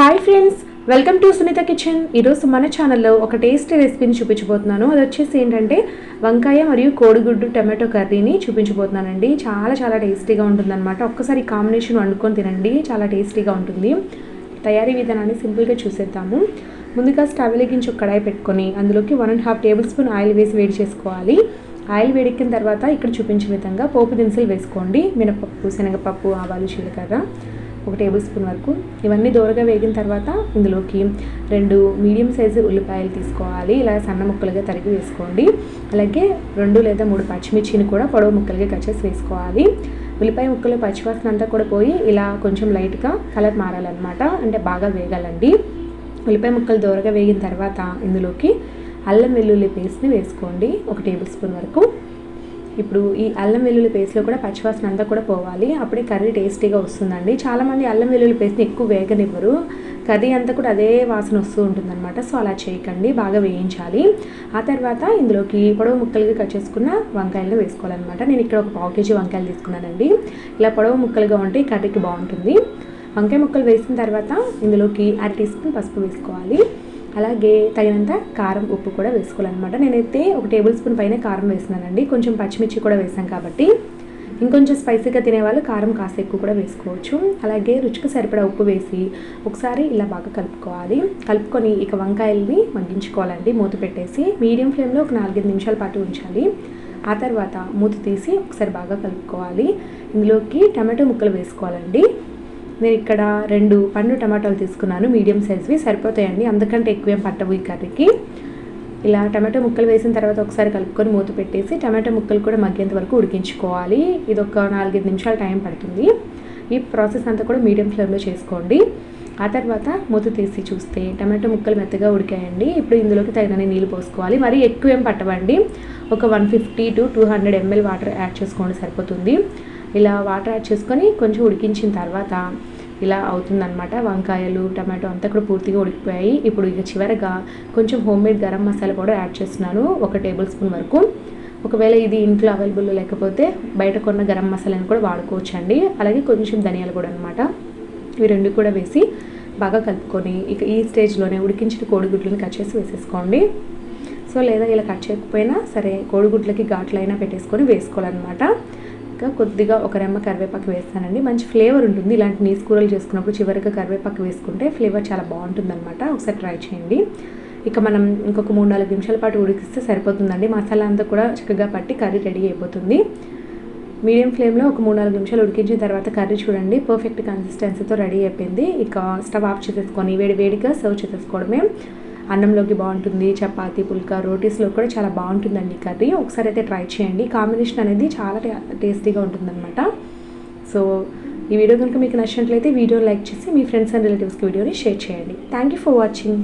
Hi friends welcome to Sunitha kitchen ఈరోజు మన ఛానల్లో ఒక టేస్టీ రెసిపీని చూపించబోతున్నాను. అది వచ్చేసి ఏంటంటే వంకాయ మరియు కోడిగుడ్డు టమాటో కర్రీని చూపించబోతున్నానండి. చాలా చాలా టేస్టీగా ఉంటుందన్నమాట. ఒక్కసారి కాంబినేషన్ వండుకొని తినండి. చాలా టేస్టీగా ఉంటుంది. తయారీ విధానాన్ని సింపుల్గా చూసేద్దాము. ముందుగా స్టవ్ వెలిగించి ఒక కడాయి పెట్టుకొని అందులోకి one and half tablespoon oil వేసి వేడి చేసుకోవాలి. ఆయిల్ వేడెక్కిన తర్వాత ఇక్కడ చూపించిన విధంగా పోపు దినుసులు వేసుకోండి. మినపప్పు శనగపప్పు ఆవాలు జీలకర్ర. ఒక టేబుల్ స్పూన్ వరకు. ఇవన్నీ దూరగా వేగిన తర్వాత ఇందులోకి రెండు మీడియం సైజు ఉల్లిపాయలు తీసుకోవాలి. ఇలా సన్న ముక్కలుగా తరిగి వేసుకోండి. అలాగే రెండు లేదా మూడు పచ్చిమిర్చిని కూడా పొడవు ముక్కలుగా కట్ చేసి వేసుకోవాలి. ఉల్లిపాయ ముక్కలు పచ్చివాసన అంతా కూడా పోయి ఇలా కొంచెం లైట్గా కలర్ మారాలన్నమాట. అంటే బాగా వేగాలండి. ఉల్లిపాయ ముక్కలు దూరగా వేగిన తర్వాత ఇందులోకి అల్లం వెల్లుల్లి పేస్ట్ని వేసుకోండి. ఒక టేబుల్ స్పూన్ వరకు. ఇప్పుడు ఈ అల్లం వెల్లుల్లి పేస్ట్లో కూడా పచ్చివాసన అంతా కూడా పోవాలి. అప్పుడే కర్రీ టేస్టీగా వస్తుందండి. చాలామంది అల్లం వెల్లుల్లి పేస్ట్ని ఎక్కువ వేగనివ్వరు. కర్రీ అంతా కూడా అదే వాసన వస్తూ ఉంటుందన్నమాట. సో అలా చేయకండి. బాగా వేయించాలి. ఆ తర్వాత ఇందులోకి పొడవు ముక్కలుగా కట్ చేసుకున్న వంకాయలను వేసుకోవాలన్నమాట. నేను ఇక్కడ ఒక పావు కేజీ వంకాయలు తీసుకున్నానండి. ఇలా పొడవు ముక్కలుగా ఉంటే కర్రీకి బాగుంటుంది. వంకాయ ముక్కలు వేసిన తర్వాత ఇందులోకి అర టీ స్పూన్ పసుపు వేసుకోవాలి. అలాగే తగినంత కారం ఉప్పు కూడా వేసుకోవాలన్నమాట. నేనైతే ఒక టేబుల్ స్పూన్ పైన కారం వేసినానండి కొంచెం పచ్చిమిర్చి కూడా వేసాం కాబట్టి. ఇంకొంచెం స్పైసీగా తినేవాళ్ళు కారం కాస్త ఎక్కువ కూడా వేసుకోవచ్చు. అలాగే రుచికి సరిపడా ఉప్పు వేసి ఒకసారి ఇలా బాగా కలుపుకోవాలి. కలుపుకొని ఇక వంకాయల్ని మగ్గించుకోవాలండి. మూత పెట్టేసి మీడియం ఫ్లేమ్లో ఒక నాలుగైదు నిమిషాల పాటు ఉంచాలి. ఆ తర్వాత మూత తీసి ఒకసారి బాగా కలుపుకోవాలి. ఇందులోకి టమాటో ముక్కలు వేసుకోవాలండి. నేను ఇక్కడ రెండు పండు టమాటాలు తీసుకున్నాను. మీడియం సైజ్వి సరిపోతాయండి. అందుకంటే ఎక్కువేం పట్టవు ఈ కర్రీకి. ఇలా టమాటో ముక్కలు వేసిన తర్వాత ఒకసారి కలుపుకొని మూత పెట్టేసి టమాటో ముక్కలు కూడా మగ్గేంత వరకు ఉడికించుకోవాలి. ఇది ఒక నాలుగైదు నిమిషాలు టైం పడుతుంది. ఈ ప్రాసెస్ అంతా కూడా మీడియం ఫ్లేమ్లో చేసుకోండి. ఆ తర్వాత మూత తీసి చూస్తే టమాటో ముక్కలు మెత్తగా ఉడికాయండి. ఇప్పుడు ఇందులోకి తగినన్ని నీళ్ళు పోసుకోవాలి. మరి ఎక్కువ ఏం పట్టవండి. ఒక one fifty to two hundred ML water add చేసుకోండి సరిపోతుంది. ఇలా వాటర్ యాడ్ చేసుకొని కొంచెం ఉడికించిన తర్వాత ఇలా అవుతుందనమాట వంకాయలు టమాటో అంతా కూడా పూర్తిగా ఉడికిపోయాయి. ఇప్పుడు ఇక చివరగా కొంచెం homemade garam masala powder add చేస్తున్నాను ఒక టేబుల్ స్పూన్ వరకు. ఒకవేళ ఇది ఇంట్లో అవైలబుల్ లేకపోతే బయట కొన్న గరం మసాలాని కూడా వాడుకోవచ్చు అండి అలాగే కొంచెం ధనియాలు కూడా అనమాట ఇవి రెండు కూడా వేసి బాగా కలుపుకొని ఇక ఈ స్టేజ్లోనే ఉడికించిన కోడిగుడ్లను కట్ చేసి వేసేసుకోండి. సో లేదా ఇలా కట్ చేయకపోయినా సరే కోడిగుడ్లకి ఘాట్లైనా పెట్టేసుకొని వేసుకోవాలన్నమాట. ఇంకా కొద్దిగా ఒక రెమ్మ కరివేపాకు వేస్తానండి. మంచి ఫ్లేవర్ ఉంటుంది. ఇలాంటి నీసు కూరలు చేసుకున్నప్పుడు చివరిగా కరివేపాకు వేసుకుంటే ఫ్లేవర్ చాలా బాగుంటుంది అనమాట ఒకసారి ట్రై చేయండి. ఇక మనం ఇంకొక మూడు నాలుగు నిమిషాల పాటు ఉడికిస్తే సరిపోతుందండి. మసాలా అంతా కూడా చక్కగా పట్టి కర్రీ రెడీ అయిపోతుంది. మీడియం ఫ్లేమ్లో ఒక మూడు నాలుగు నిమిషాలు ఉడికించిన తర్వాత కర్రీ చూడండి. పర్ఫెక్ట్ కన్సిస్టెన్సీతో రెడీ అయిపోయింది. ఇక స్టవ్ ఆఫ్ చేసేసుకొని వేడి వేడిగా సర్వ్ చేసేసుకోవడమే. అన్నంలోకి బాగుంటుంది చపాతీ పుల్కా రోటీస్లో కూడా చాలా బాగుంటుందండి కర్రీ. ఒకసారి అయితే ట్రై చేయండి. కాంబినేషన్ అనేది చాలా టేస్టీగా ఉంటుందన్నమాట. సో ఈ వీడియో కనుక మీకు నచ్చినట్లయితే వీడియో లైక్ చేసి మీ ఫ్రెండ్స్ అండ్ రిలేటివ్స్కి వీడియోని షేర్ చేయండి. Thank you for watching.